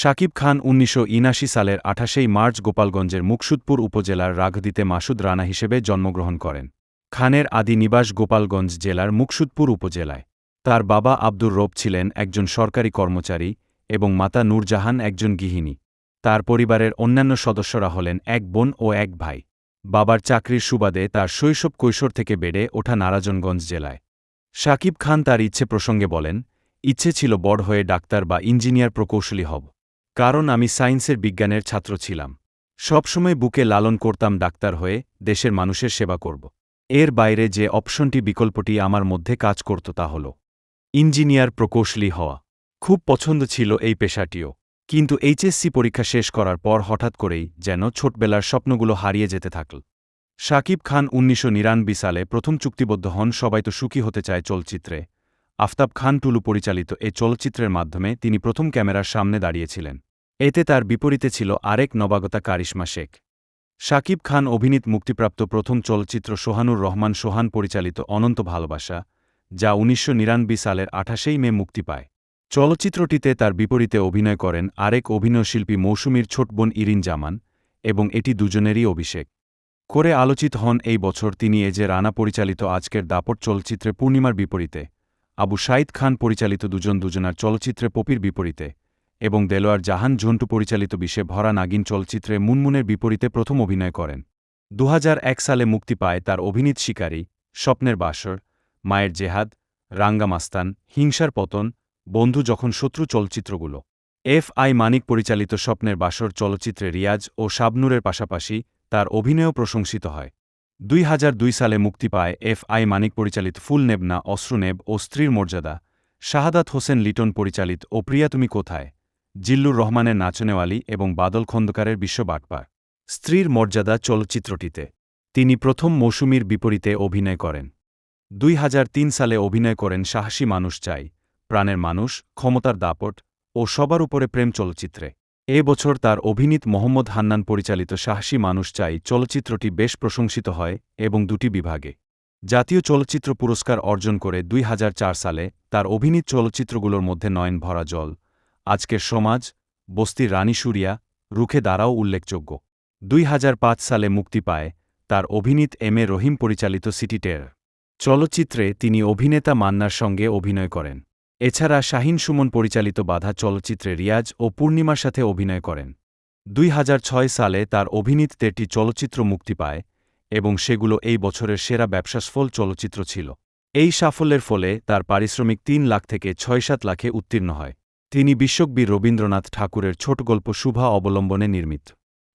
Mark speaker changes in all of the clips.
Speaker 1: শাকিব খান উনিশশো সালের আঠাশেই মার্চ গোপালগঞ্জের মুকসুদপুর উপজেলার রাঘদিতে মাসুদ রানা হিসেবে জন্মগ্রহণ করেন। খানের আদি নিবাস গোপালগঞ্জ জেলার মুকসুদপুর উপজেলায়। তার বাবা আব্দুর রব ছিলেন একজন সরকারি কর্মচারী এবং মাতা নূরজাহান একজন গৃহিণী। তার পরিবারের অন্যান্য সদস্যরা হলেন এক বোন ও এক ভাই। বাবার চাকরির সুবাদে তার শৈশব কৈশোর থেকে বেড়ে ওঠা নারাজনগঞ্জ জেলায়। শাকিব খান তার ইচ্ছে প্রসঙ্গে বলেন, ইচ্ছে ছিল বড় হয়ে ডাক্তার বা ইঞ্জিনিয়ার প্রকৌশলী হব। কারণ আমি সায়েন্সের বিজ্ঞানের ছাত্র ছিলাম। সবসময় বুকে লালন করতাম ডাক্তার হয়ে, দেশের মানুষের সেবা করব। এর বাইরে যে অপশনটি বিকল্পটি আমার মধ্যে কাজ করত তা হল ইঞ্জিনিয়ার প্রকৌশলী হওয়া। খুব পছন্দ ছিল এই পেশাটিও। কিন্তু এইচএসসি পরীক্ষা শেষ করার পর হঠাৎ করেই যেন ছোটবেলার স্বপ্নগুলো হারিয়ে যেতে থাকল। শাকিব খান উনিশশো সালে প্রথম চুক্তিবদ্ধ হন, সবাই তো সুখী হতে চায় চলচ্চিত্রে। আফতাব খান টুলু পরিচালিত এ চলচ্চিত্রের মাধ্যমে তিনি প্রথম ক্যামেরার সামনে দাঁড়িয়েছিলেন। এতে তার বিপরীতে ছিল আরেক নবাগতা কারিশমা শেখ। শাকিব খান অভিনীত মুক্তিপ্রাপ্ত প্রথম চলচ্চিত্র সোহানুর রহমান সোহান পরিচালিত অনন্ত ভালোবাসা, যা উনিশশো সালের আঠাশেই মে মুক্তি পায়। চলচ্চিত্রটিতে তার বিপরীতে অভিনয় করেন আরেক অভিনয়শিল্পী মৌসুমীর ছোট বোন ইরিন জামান এবং এটি দুজনেরই অভিষেক। করে আলোচিত হন এই বছর তিনি এ যে রানা পরিচালিত আজকের দাপট চলচ্চিত্রে পূর্ণিমার বিপরীতে, আবু সাইদ খান পরিচালিত দুজন দুজনার চলচ্চিত্রে পপির বিপরীতে এবং দেলোয়ার জাহান ঝন্টু পরিচালিত বিষে ভরা নাগিন চলচ্চিত্রে মুনমুনের বিপরীতে প্রথম অভিনয় করেন। দুহাজার এক সালে মুক্তি পায় তার অভিনীত শিকারী, স্বপ্নের বাসর, মায়ের জেহাদ রাঙ্গামাস্তান হিংসার পতন, বন্ধু যখন শত্রু চলচ্চিত্রগুলো। এফ আই মানিক পরিচালিত স্বপ্নের বাসর চলচ্চিত্রে রিয়াজ ও শাবনুরের পাশাপাশি তার অভিনয়ও প্রশংসিত হয়। দুই দুই সালে মুক্তি পায় এফ আই মানিক পরিচালিত ফুল নেবনা অশ্রুনেব ও স্ত্রীর মর্যাদা। শাহাদাত হোসেন লিটন পরিচালিত ও প্রিয়া তুমি কোথায়? জিল্লুর রহমানের নাচনেওয়ালি এবং বাদল খন্দকারের বিশ্ব বাটপার। স্ত্রীর মর্যাদা চলচ্চিত্রটিতে। তিনি প্রথম মৌসুমীর বিপরীতে অভিনয় করেন। দুই হাজার তিন সালে অভিনয় করেন সাহসী মানুষ চাই, প্রাণের মানুষ, ক্ষমতার দাপট ও সবার উপরে প্রেম চলচ্চিত্রে। এ বছর তার অভিনীত মোহাম্মদ হান্নান পরিচালিত সাহসী মানুষ চাই চলচ্চিত্রটি বেশ প্রশংসিত হয় এবং দুটি বিভাগে। জাতীয় চলচ্চিত্র পুরস্কার অর্জন করে দুই হাজার চার সালে তার অভিনীত চলচ্চিত্রগুলোর মধ্যে নয়ন ভরা জল আজকের সমাজ, বস্তির রানী সুরিয়া, রুখে দাঁড়াও উল্লেখযোগ্য। দুই হাজার পাঁচ সালে মুক্তি পায় তার অভিনীত এম এ রহিম পরিচালিত সিটিটের চলচ্চিত্রে তিনি অভিনেতা মান্নার সঙ্গে অভিনয় করেন। এছাড়া শাহিন সুমন পরিচালিত বাধা চলচ্চিত্রে রিয়াজ ও পূর্ণিমার সাথে অভিনয় করেন। দুই হাজার ছয় সালে তার অভিনীত তেরটি চলচ্চিত্র মুক্তি পায় এবং সেগুলো এই বছরের সেরা ব্যবসাসফল চলচ্চিত্র ছিল। এই সাফল্যের ফলে তার পারিশ্রমিক তিন লাখ থেকে ছয় সাত লাখে উত্তীর্ণ হয়। তিনি বিশ্বকবীর রবীন্দ্রনাথ ঠাকুরের ছোট গল্প শুভা অবলম্বনে নির্মিত।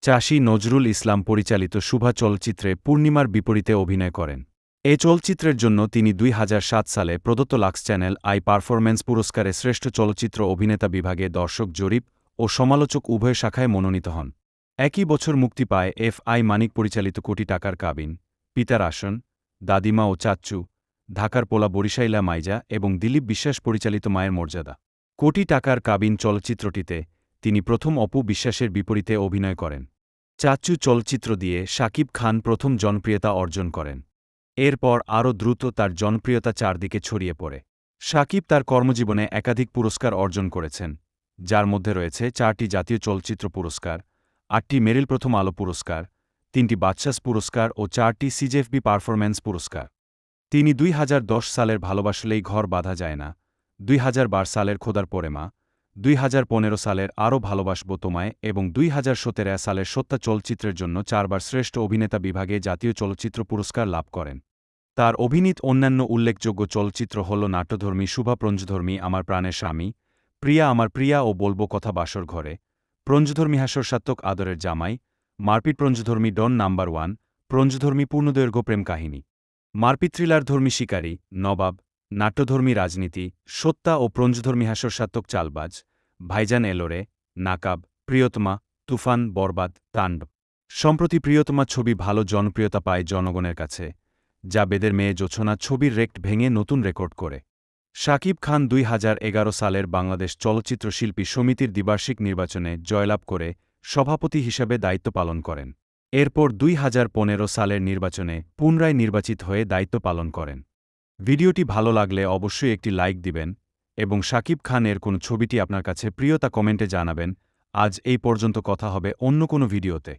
Speaker 1: চাষী নজরুল ইসলাম পরিচালিত শুভা চলচ্চিত্রে পূর্ণিমার বিপরীতে অভিনয় করেন। এ চলচ্চিত্রের জন্য তিনি দুই হাজার সাত সালে প্রদত্ত লাক্স চ্যানেল আই পারফরম্যান্স পুরস্কারে শ্রেষ্ঠ চলচ্চিত্র অভিনেতা বিভাগে দর্শক জরিপ ও সমালোচক উভয় শাখায় মনোনীত হন। একই বছর মুক্তি পায় এফ আই মানিক পরিচালিত কোটি টাকার কাবিন, পিতার আসন, দাদিমা ও চাচ্চু, ঢাকার পোলা বরিশাইলা মাইজা এবং দিলীপ বিশ্বাস পরিচালিত মায়ের মর্যাদা। কোটি টাকার কাবিন চলচ্চিত্রটিতে তিনি প্রথম অপু বিশ্বাসের বিপরীতে অভিনয় করেন। চাচ্চু চলচ্চিত্র দিয়ে শাকিব খান প্রথম জনপ্রিয়তা অর্জন করেন। এরপর আরও দ্রুত তার জনপ্রিয়তা চারদিকে ছড়িয়ে পড়ে। শাকিব তার কর্মজীবনে একাধিক পুরস্কার অর্জন করেছেন, যার মধ্যে রয়েছে চারটি জাতীয় চলচ্চিত্র পুরস্কার, আটটি মেরিল প্রথম আলো পুরস্কার, তিনটি বাচ্চাস পুরস্কার ও চারটি সিজেফবি পারফরম্যান্স পুরস্কার। তিনি দুই হাজার দশ সালের ভালোবাসলেই ঘর বাঁধা যায় না দুই হাজার সালের খোদার পরে মা, দুই সালের আরও ভালোবাসব তোমায় এবং দুই হাজার সতেরো সালের সত্তা চলচ্চিত্রের জন্য চারবার শ্রেষ্ঠ অভিনেতা বিভাগে জাতীয় চলচ্চিত্র পুরস্কার লাভ করেন। তার অভিনীত অন্যান্য উল্লেখযোগ্য চলচ্চিত্র হল নাট্যধর্মী শুভা প্রঞ্জধর্মী আমার প্রাণের স্বামী, প্রিয়া আমার প্রিয়া ও বলব কথা বাসর ঘরে, প্রঞ্জধর্মী হাস্যসাত্মক আদরের জামাই, মারপিট প্রঞ্জধর্মী ডন নাম্বার ওয়ান, প্রঞ্জধর্মী পূর্ণদৈর্ঘ্য প্রেম কাহিনী, মারপিট থ্রিলারধর্মী শিকারী, নবাব নাট্যধর্মী রাজনীতি, সত্তা ও প্রঞ্জধর্মী হাস্যসাত্মক চালবাজ, ভাইজান এলোরে, নাকাব, প্রিয়তমা, তুফান, বরবাদ তাণ্ড সম্প্রতি প্রিয়তমা ছবি ভালো জনপ্রিয়তা পায় জনগণের কাছে, যা বেদের মেয়ে জোছনা ছবির রেক্ট ভেঙে নতুন রেকর্ড করে। শাকিব খান দুই হাজার এগারো সালের বাংলাদেশ চলচ্চিত্র শিল্পী সমিতির দ্বিবার্ষিক নির্বাচনে জয়লাভ করে সভাপতি হিসাবে দায়িত্ব পালন করেন। এরপর দুই হাজার পনেরো সালের নির্বাচনে পুনরায় নির্বাচিত হয়ে দায়িত্ব পালন করেন। ভিডিওটি ভালো লাগলে অবশ্যই একটি লাইক দিবেন এবং সাকিব খানের কোন ছবিটি আপনার কাছে প্রিয়তা কমেন্টে জানাবেন। আজ এই পর্যন্ত কথা হবে অন্য কোনো ভিডিওতে।